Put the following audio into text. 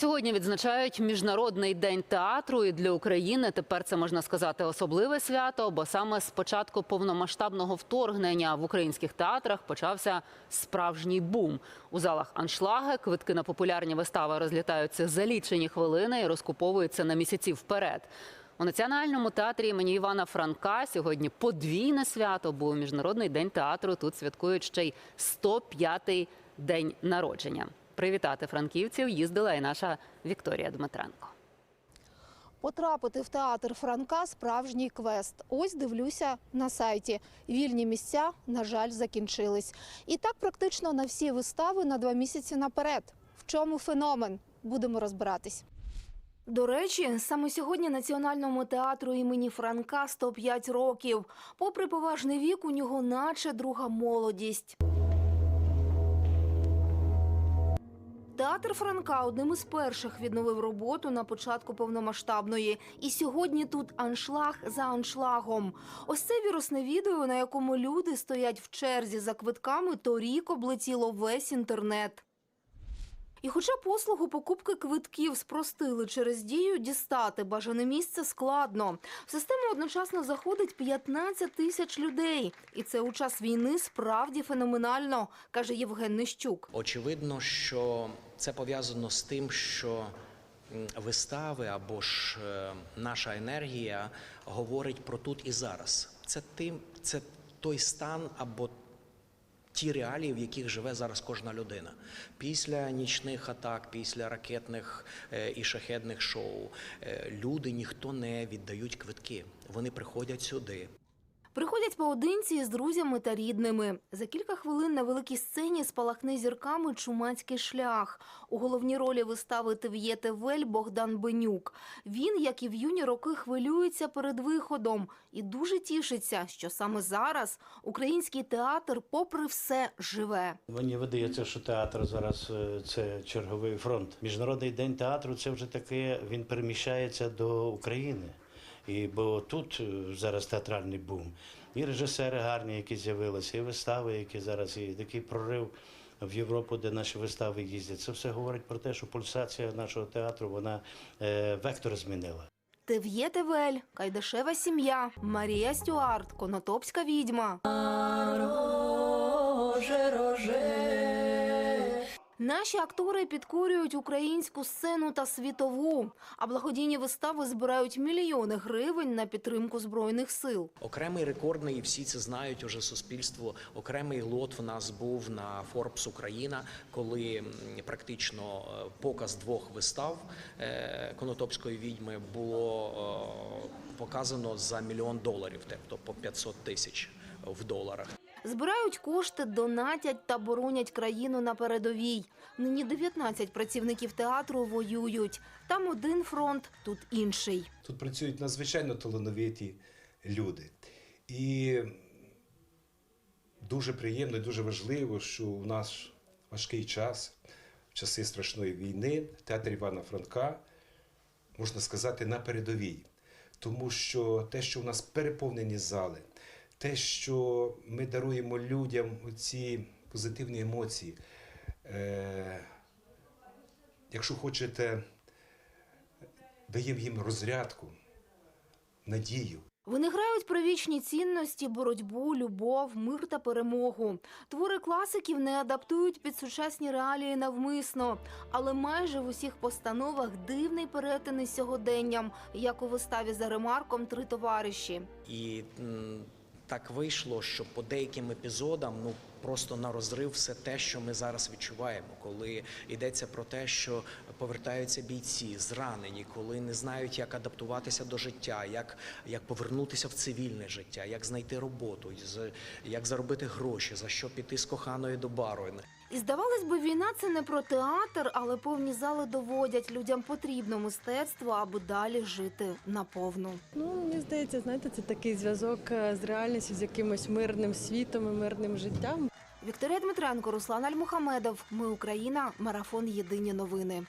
Сьогодні відзначають міжнародний день театру. І для України тепер це можна сказати особливе свято, бо саме з початку повномасштабного вторгнення в українських театрах почався справжній бум. У залах аншлаги квитки на популярні вистави розлітаються за лічені хвилини і розкуповуються на місяці вперед. У національному театрі імені Івана Франка сьогодні подвійне свято, бо у міжнародний день театру тут святкують ще й 105-й день народження. Привітати франківців їздила і наша Вікторія Дмитренко. Потрапити в театр Франка справжній квест. Ось дивлюся на сайті. Вільні місця, на жаль, закінчились. І так практично на всі вистави на два місяці наперед. В чому феномен? Будемо розбиратись. До речі, саме сьогодні Національному театру імені Франка 105 років. Попри поважний вік, у нього наче друга молодість. Театр Франка одним із перших відновив роботу на початку повномасштабної. І сьогодні тут аншлаг за аншлагом. Ось це вірусне відео, на якому люди стоять в черзі за квитками, торік облетіло весь інтернет. І хоча послугу покупки квитків спростили через дію, дістати бажане місце складно. В систему одночасно заходить 15 тисяч людей. І це у час війни справді феноменально, каже Євген Нищук. Очевидно, що це пов'язано з тим, що вистави або ж е, наша енергія говорить про тут і зараз. Це тим, це той стан або ті реалії, в яких живе зараз кожна людина. Після нічних атак, після ракетних е, і шахедних шоу е, люди ніхто не віддають квитки. Вони приходять сюди. Приходять поодинці з друзями та рідними. За кілька хвилин на великій сцені спалахне зірками чумацький шлях. У головній ролі вистави Тев'єте Вель Богдан Бенюк. Він, як і в юні роки, хвилюється перед виходом і дуже тішиться, що саме зараз український театр, попри все, живе. Мені видається, що театр зараз е, це черговий фронт. Міжнародний день театру це вже таке, він переміщається до України. І бо тут е, зараз театральний бум. І режисери гарні, які з'явилися, і вистави, які зараз і такий прорив в Європу, де наші вистави їздять. Це все говорить про те, що пульсація нашого театру вона е, вектор змінила. Тев'єте Вель, Кайдашева сім'я, Марія Стюарт, Конотопська відьма. Наші актори підкорюють українську сцену та світову, а благодійні вистави збирають мільйони гривень на підтримку збройних сил. Окремий рекордний, і всі це знають уже суспільство. Окремий лот в нас був на Forbes Україна, коли практично е, показ двох вистав е, Конотопської відьми було е, показано за мільйон доларів, тобто по 500 тисяч в доларах. Збирають кошти, донатять та боронять країну на передовій. Нині 19 працівників театру воюють. Там один фронт, тут інший. Тут працюють надзвичайно талановиті люди. І дуже приємно і дуже важливо, що у наш важкий час, в часи страшної війни, театр Івана Франка, можна сказати, на передовій. Тому що те, що у нас переповнені зали, те, що ми даруємо людям ці позитивні емоції, е, якщо хочете, даємо їм розрядку, надію. Вони грають про вічні цінності, боротьбу, любов, мир та перемогу. Твори класиків не адаптують під сучасні реалії навмисно, але майже в усіх постановах дивний перетин із сьогоденням, як у виставі за ремарком Три товариші. І так вийшло, що по деяким епізодам ну просто на розрив все те, що ми зараз відчуваємо, коли йдеться про те, що повертаються бійці зранені, коли не знають, як адаптуватися до життя, як, як повернутися в цивільне життя, як знайти роботу, як заробити гроші, за що піти з коханою до бару. І здавалось би, війна це не про театр, але повні зали доводять людям потрібно мистецтво, аби далі жити наповну. Ну, мені здається, знаєте, це такий зв'язок е, з реальністю, з якимось мирним світом і мирним життям. Вікторія Дмитренко, Руслан Альмухамедов. Ми Україна. Марафон Єдині новини.